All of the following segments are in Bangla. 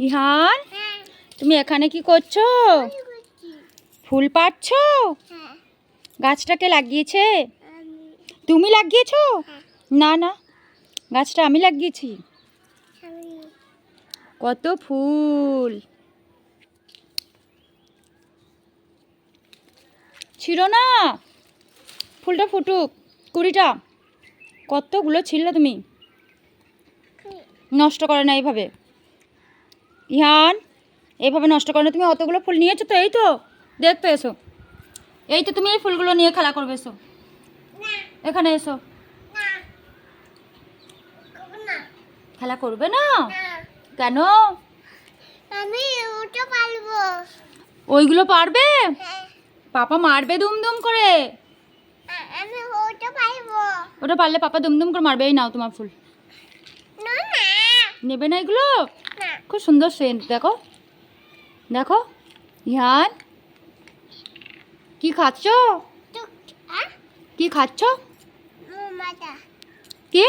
ইহান, তুমি এখানে কি করছ? ফুল পাচ্ছো গাছটাকে লাগিয়েছে? তুমি লাগিয়েছো? না না, গাছটা আমি লাগিয়েছি। কত ফুল। ছিল না। ফুলটা ফুটুক, কুড়িটা। কতগুলো ছিল তুমি? নষ্ট করে না এইভাবে। ইহান এইভাবে নষ্ট করে না। তুমি অতগুলো ফুল নিয়েছো তো এই তো দেখতে এসো। এই তো তুমি এই ফুলগুলো নিয়ে খেলা করবে এসো। এখানে এসো। না খেলা করবে না? কেন? আমি ওটা পারব ওইগুলো পারবে? পাপা মারবে দুমদুম করে। আমি ওটা পারব ওটা পারলে পাপা দুমদুম করে মারবে এই নাও তোমার ফুল। না। নেবে না এগুলো? খুব সুন্দর সেন্ট দেখো। দেখো ইহান কি খাচ্ছ? কি খাচ্ছ? কে?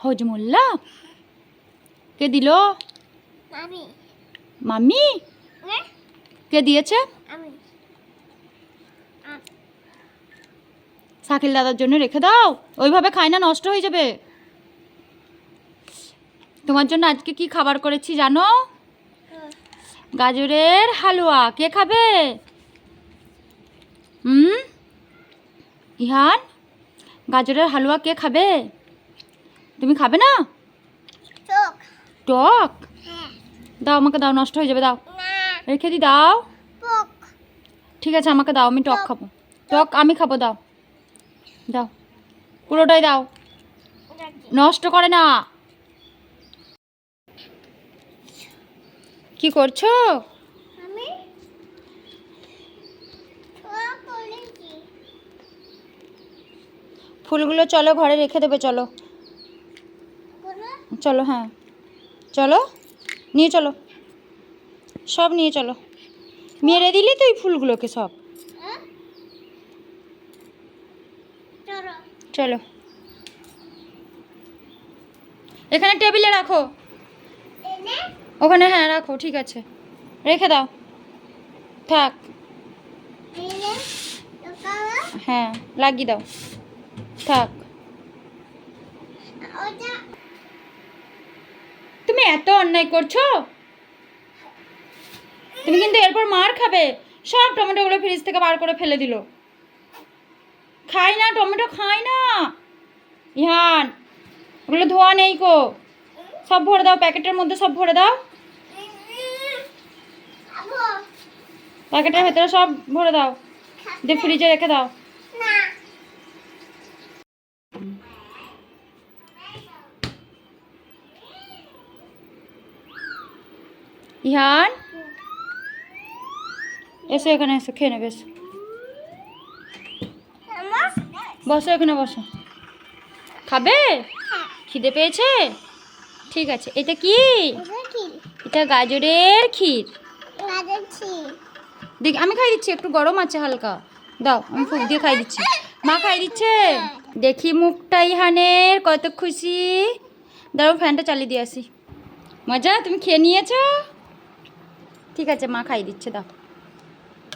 হজমোল্লা। কে দিল? হ্যাঁ কে দিয়েছে? শাকিল দাদার জন্য রেখে দাও। ওইভাবে খায় না, নষ্ট হয়ে যাবে। তোমার জন্য আজকে কি খাবার করেছি জানো? গাজরের হালুয়া। কে খাবে? হুম? ইহান গাজরের হালুয়া কে খাবে? তুমি খাবে না? টক। হ্যাঁ। দাও আমাকে দাও নষ্ট হয়ে যাবে দাও। রেখে দি দাও। ঠিক আছে আমাকে দাও আমি টক টক। খাব। টক আমি খাব দাও। দাও। পুরোটাই দাও। নষ্ট করে না। কি করছ? ফুলগুলো চলো ঘরে রেখে দেবে চলো। চলো হ্যাঁ। চলো নিয়ে চলো। সব নিয়ে চলো। মেরে দিলি তুই ফুলগুলোকে সব। হ্যাঁ? চলো। চলো। এখানে টেবিলে রাখো। ওখানে হ্যাঁ রাখো, ঠিক আছে। রেখে দাও। থাক। হ্যাঁ লাগিয়ে দাও। থাক। তুমি এত অন্যায় করছ? তুমি কিন্তু এরপর মার খাবে। সব টমেটোগুলো ফ্রিজ থেকে বার করে ফেলে দিল। খাই না, টমেটো খাই না। ইহান, ওগুলো ধোয়া নেই কো। সব ভরে দাও, প্যাকেটের মধ্যে সব ভরে দাও খাব প্যাকেটের ভেতরে সব ভরে দাও। দিয়ে ফ্রিজে রেখে দাও। ইহান? এসো এখানে এসো খেয়ে নেবে এসো। বসো এখানে বসো। খাবে? খিদে পেয়েছে? ঠিক আছে। এটা কি? এটা গাজরের ক্ষীর। দেখ, আমি খাই দিচ্ছি, একটু গরম আছে হালকা। দাও, আমি ফুক দিয়ে খাই দিচ্ছি। মা খাই দিচ্ছে? দেখি মুখটা ইহানের কত খুশি। দাঁড়াও, ফ্যানটা চালিয়ে দিয়ে আসি। মজা, তুমি খেয়ে নিয়েছো? ঠিক আছে, মা খাই দিচ্ছে, দাও।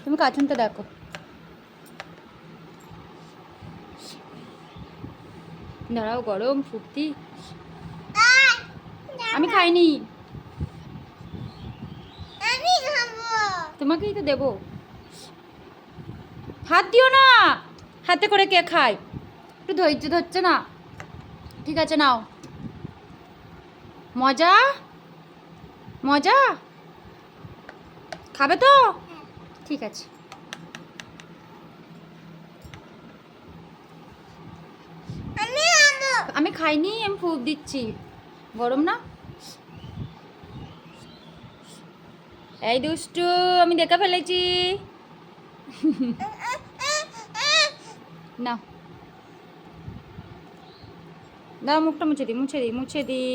তুমি কার্টুনটা দেখো। দাঁড়াও, গরম ফুর্তি। আমি খাইনি আমি খাব তোমাকেই তো দেবো। হাত দিও না। হাতে করে কে খায়? একটু ধৈর্য ধরছে না। ঠিক আছে নাও। মজা? মজা? খাবে তো? ঠিক আছে। আমি খাইনি আমি ফুপ দিচ্ছি। গরম না? এই দুষ্টু আমি দেখা ফেলেছি। না। দাও মুখটা মুছে দি মুছে দি মুছে দিই